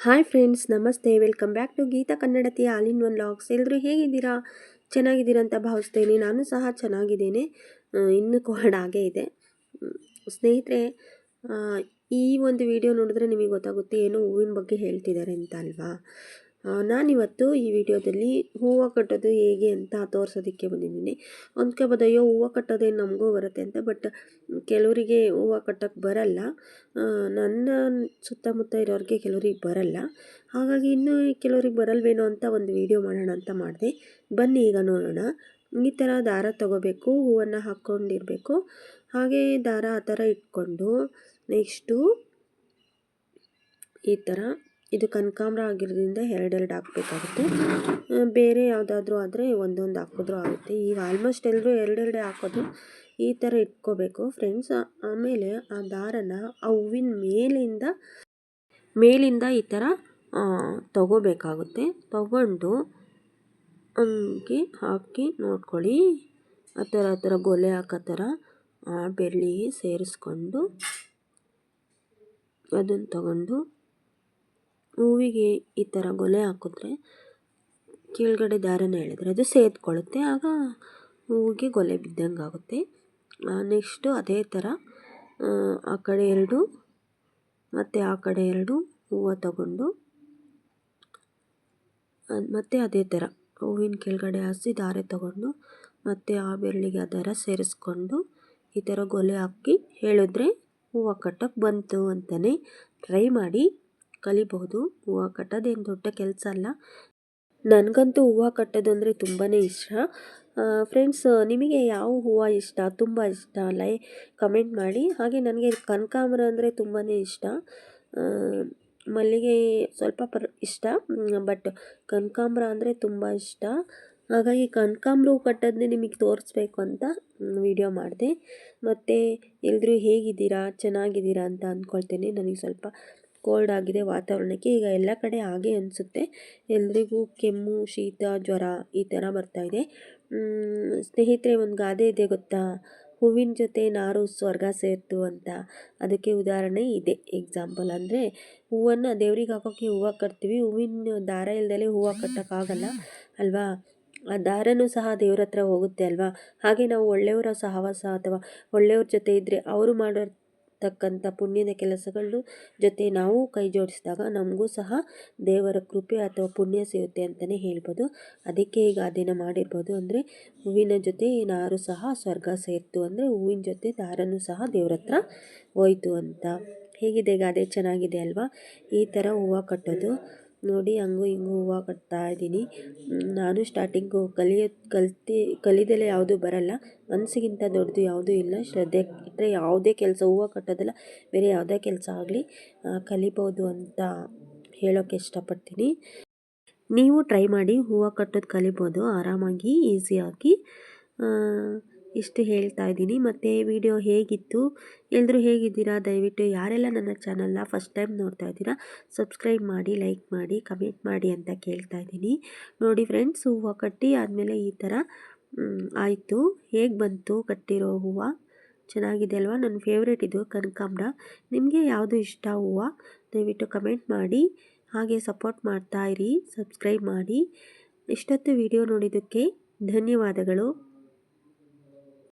Hi friends ನಮಸ್ತೆ. Welcome back to Geetha ಕನ್ನಡತಿಯ all in one logs ಎಲ್ಲರೂ ಹೇಗಿದ್ದೀರಾ? ಚೆನ್ನಾಗಿದ್ದೀರಾ ಅಂತ ಭಾವಿಸ್ತೇನೆ. ನಾನು ಸಹ ಚೆನ್ನಾಗಿದ್ದೇನೆ. ಇನ್ನು ಕೋಲ್ಡ್ ಆಗೇ ಇದೆ. ಸ್ನೇಹಿತರೆ ಈ ಒಂದು ವಿಡಿಯೋ ನೋಡಿದ್ರೆ ನಿಮಗೆ ಗೊತ್ತಾಗುತ್ತೆ ಏನೋ ಹೂವಿನ ಬಗ್ಗೆ ಹೇಳ್ತಿದ್ದಾರೆ ಅಂತ ಅಲ್ವಾ ನಾನಿವತ್ತು ಈ ವಿಡಿಯೋದಲ್ಲಿ ಹೂವು ಕಟ್ಟೋದು ಹೇಗೆ ಅಂತ ತೋರಿಸೋದಕ್ಕೆ ಬಂದಿದ್ದೀನಿ. ಅಂದ್ಕೋಬೋದು ಅಯ್ಯೋ ಹೂವು ಕಟ್ಟೋದೇ ನಮಗೂ ಬರುತ್ತೆ ಅಂತ, ಬಟ್ ಕೆಲವರಿಗೆ ಹೂವು ಕಟ್ಟೋಕ್ಕೆ ಬರಲ್ಲ. ನನ್ನ ಸುತ್ತಮುತ್ತ ಇರೋರಿಗೆ ಕೆಲವ್ರಿಗೆ ಬರಲ್ಲ. ಹಾಗಾಗಿ ಇನ್ನೂ ಕೆಲವ್ರಿಗೆ ಬರಲ್ವೇನೋ ಅಂತ ಒಂದು ವಿಡಿಯೋ ಮಾಡೋಣ ಅಂತ ಮಾಡಿದೆ. ಬನ್ನಿ ಈಗ ನೋಡೋಣ. ಈ ಥರ ದಾರ ತಗೋಬೇಕು, ಹೂವನ್ನು ಹಾಕ್ಕೊಂಡಿರಬೇಕು. ಹಾಗೆ ದಾರ ಆ ಥರ ಇಟ್ಕೊಂಡು ನೆಕ್ಸ್ಟು ಈ ಥರ ಇದು ಕನಕಾಂಬ್ರ ಆಗಿರೋದ್ರಿಂದ ಎರಡೆರಡು ಹಾಕಬೇಕಾಗುತ್ತೆ. ಬೇರೆ ಯಾವುದಾದ್ರೂ ಆದರೆ ಒಂದೊಂದು ಹಾಕಿದ್ರೂ ಆಗುತ್ತೆ. ಈಗ ಆಲ್ಮೋಸ್ಟ್ ಎಲ್ಲರೂ ಎರಡೆರಡೇ ಹಾಕೋದು. ಈ ಥರ ಇಟ್ಕೋಬೇಕು ಫ್ರೆಂಡ್ಸ್ ಆಮೇಲೆ ಆ ದಾರನ ಆ ಹೂವಿನ ಮೇಲಿಂದ ಮೇಲಿಂದ ಈ ಥರ ತಗೋಬೇಕಾಗುತ್ತೆ. ತಗೊಂಡು ಹಂಗೆ ಹಾಕಿ ನೋಡ್ಕೊಳ್ಳಿ. ಆ ಥರ ಆ ಥರ ಗೊಲೆ ಹಾಕೋ ಥರ ಸೇರಿಸ್ಕೊಂಡು ಅದನ್ನು ತಗೊಂಡು ಹೂವಿಗೆ ಈ ಥರ ಗೊಲೆ ಹಾಕಿದ್ರೆ ಕೆಳಗಡೆ ದಾರನ ಎಳೆದ್ರೆ ಅದು ಸೇದ್ಕೊಳ್ಳುತ್ತೆ. ಆಗ ಹೂವಿಗೆ ಗೊಲೆ ಬಿದ್ದಂಗೆ ಆಗುತ್ತೆ ನೆಕ್ಸ್ಟು ಅದೇ ಥರ ಆ ಕಡೆ ಎರಡು, ಮತ್ತು ಆ ಕಡೆ ಎರಡು ಹೂವು ತಗೊಂಡು ಮತ್ತು ಅದೇ ಥರ ಹೂವಿನ ಕೆಳಗಡೆ ಹಸಿ ದಾರೆ ತಗೊಂಡು, ಮತ್ತು ಆ ಬೆರಳಿಗೆ ಆ ದಾರ ಸೇರಿಸ್ಕೊಂಡು ಈ ಥರ ಗೊಲೆ ಹಾಕಿ ಹೇಳಿದ್ರೆ ಹೂವು ಕಟ್ಟಕ್ಕೆ ಬಂತು ಅಂತಲೇ ಟ್ರೈ ಮಾಡಿ ಕಲಿಬಹುದು. ಹೂವು ಕಟ್ಟೋದೇನು ದೊಡ್ಡ ಕೆಲಸ ಅಲ್ಲ. ನನಗಂತೂ ಹೂವು ಕಟ್ಟೋದು ಅಂದರೆ ತುಂಬಾ ಇಷ್ಟ. ಫ್ರೆಂಡ್ಸ್ ನಿಮಗೆ ಯಾವ ಹೂವು ಇಷ್ಟ? ತುಂಬ ಇಷ್ಟ ಲೈ ಕಮೆಂಟ್ ಮಾಡಿ. ಹಾಗೆ ನನಗೆ ಕನಕಾಂಬರ ಅಂದರೆ ತುಂಬಾ ಇಷ್ಟ. ಮಲ್ಲಿಗೆ ಸ್ವಲ್ಪ ಪರ್, ಇಷ್ಟ. ಬಟ್ ಕನಕಾಂಬ್ರ ಅಂದರೆ ತುಂಬ ಇಷ್ಟ. ಹಾಗಾಗಿ ಕನಕಾಂಬ್ರ ಕಟ್ಟೋದನ್ನೇ ನಿಮಗೆ ತೋರಿಸ್ಬೇಕು ಅಂತ ವಿಡಿಯೋ ಮಾಡಿದೆ. ಮತ್ತು ಎಲ್ಲರೂ ಹೇಗಿದ್ದೀರಾ? ಚೆನ್ನಾಗಿದ್ದೀರಾ ಅಂತ ಅಂದ್ಕೊಳ್ತೇನೆ ನನಗೆ ಸ್ವಲ್ಪ ಕೋಲ್ಡ್ ಆಗಿದೆ ವಾತಾವರಣಕ್ಕೆ, ಈಗ ಎಲ್ಲ ಕಡೆ ಹಾಗೆ ಅನಿಸುತ್ತೆ. ಎಲ್ರಿಗೂ ಕೆಮ್ಮು, ಶೀತ, ಜ್ವರ ಈ ಥರ ಬರ್ತಾಯಿದೆ ಸ್ನೇಹಿತರೆ, ಒಂದು ಗಾದೆ ಇದೆ ಗೊತ್ತಾ? ಹೂವಿನ ಜೊತೆ ನಾರು ಸ್ವರ್ಗ ಸೇರ್ತು ಅಂತ. ಅದಕ್ಕೆ ಉದಾಹರಣೆ ಇದೆ. ಎಕ್ಸಾಂಪಲ್ ಅಂದರೆ ಹೂವನ್ನು ದೇವ್ರಿಗೆ ಹಾಕೋಕ್ಕೆ ಹೂವು ಕಟ್ತೀವಿ. ಹೂವಿನ ದಾರ ಇಲ್ದಲೆ ಹೂವು ಕಟ್ಟೋಕ್ಕಾಗಲ್ಲ, ಅಲ್ವಾ? ಆ ದಾರನೂ ಸಹ ದೇವ್ರ ಹತ್ರ ಹೋಗುತ್ತೆ, ಅಲ್ವಾ? ಹಾಗೆ ನಾವು ಒಳ್ಳೆಯವರ ಸಹವಾಸ ಅಥವಾ ಒಳ್ಳೆಯವ್ರ ಜೊತೆ ಇದ್ದರೆ ಅವರು ಮಾಡೋ ತಕ್ಕಂಥ ಪುಣ್ಯದ ಕೆಲಸಗಳು ಜೊತೆ ನಾವು ಕೈ ಜೋಡಿಸಿದಾಗ ನಮಗೂ ಸಹ ದೇವರ ಕೃಪೆ ಅಥವಾ ಪುಣ್ಯ ಸಿಗುತ್ತೆ ಅಂತಲೇ ಹೇಳ್ಬೋದು. ಅದಕ್ಕೆ ಈಗ ಅದೇನ ಮಾಡಿರ್ಬೋದು ಅಂದರೆ ಹೂವಿನ ಜೊತೆ ನಾರು ಸಹ ಸ್ವರ್ಗ ಸೇರ್ತು ಅಂದರೆ ಹೂವಿನ ಜೊತೆ ದಾರನೂ ಸಹ ದೇವ್ರ ಹತ್ರ ಹೋಯಿತು ಅಂತ. ಹೇಗಿದೆ ಗಾದೆ? ಚೆನ್ನಾಗಿದೆ ಅಲ್ವಾ? ಈ ಥರ ಹೂವು ಕಟ್ಟೋದು. ನೋಡಿ ಹಂಗೂ ಹಿಂಗೂ ಹೂವು ಕಟ್ತಾ ಇದ್ದೀನಿ. ನಾನು ಸ್ಟಾರ್ಟಿಂಗು ಕಲಿಯ, ಕಲ್ತಿ ಕಲಿದೆಲೆ ಯಾವುದೂ ಬರಲ್ಲ. ಮನಸ್ಸಿಗಿಂತ ದೊಡ್ಡದು ಯಾವುದೂ ಇಲ್ಲ. ಶ್ರದ್ಧೆ ಇಟ್ಟರೆ ಯಾವುದೇ ಕೆಲಸ, ಹೂವು ಕಟ್ಟೋದಲ್ಲ ಬೇರೆ ಯಾವುದೇ ಕೆಲಸ ಆಗಲಿ ಕಲಿಬೋದು ಅಂತ ಹೇಳೋಕ್ಕೆ ಇಷ್ಟಪಡ್ತೀನಿ. ನೀವು ಟ್ರೈ ಮಾಡಿ ಹೂವು ಕಟ್ಟೋದು ಕಲಿಬೋದು. ಆರಾಮಾಗಿ ಈಸಿಯಾಗಿ ಇಷ್ಟು ಹೇಳ್ತಾ ಇದ್ದೀನಿ. ಮತ್ತು ವಿಡಿಯೋ ಹೇಗಿತ್ತು? ಎಲ್ಲರೂ ಹೇಗಿದ್ದೀರಾ? ದಯವಿಟ್ಟು ಯಾರೆಲ್ಲ ನನ್ನ ಚಾನಲ್ನ ಫಸ್ಟ್ ಟೈಮ್ ನೋಡ್ತಾ ಇದ್ದೀರಾ ಸಬ್ಸ್ಕ್ರೈಬ್ ಮಾಡಿ ಲೈಕ್ ಮಾಡಿ ಕಮೆಂಟ್ ಮಾಡಿ ಅಂತ ಕೇಳ್ತಾ ಇದ್ದೀನಿ. ನೋಡಿ ಫ್ರೆಂಡ್ಸ್ ಹೂವು ಕಟ್ಟಿ ಆದಮೇಲೆ ಈ ಥರ ಆಯಿತು. ಹೇಗೆ ಬಂತು ಕಟ್ಟಿರೋ ಹೂವು? ಚೆನ್ನಾಗಿದೆ ಅಲ್ವಾ? ನನ್ನ ಫೇವ್ರೇಟ್ ಇದು ಕನಕಾಂಬ್ರ. ನಿಮಗೆ ಯಾವುದು ಇಷ್ಟ ಹೂವು? ದಯವಿಟ್ಟು ಕಮೆಂಟ್ ಮಾಡಿ. ಹಾಗೆ ಸಪೋರ್ಟ್ ಮಾಡ್ತಾ ಇರಿ ಸಬ್ಸ್ಕ್ರೈಬ್ ಮಾಡಿ. ಇಷ್ಟೊತ್ತು ವಿಡಿಯೋ ನೋಡಿದ್ದಕ್ಕೆ ಧನ್ಯವಾದಗಳು.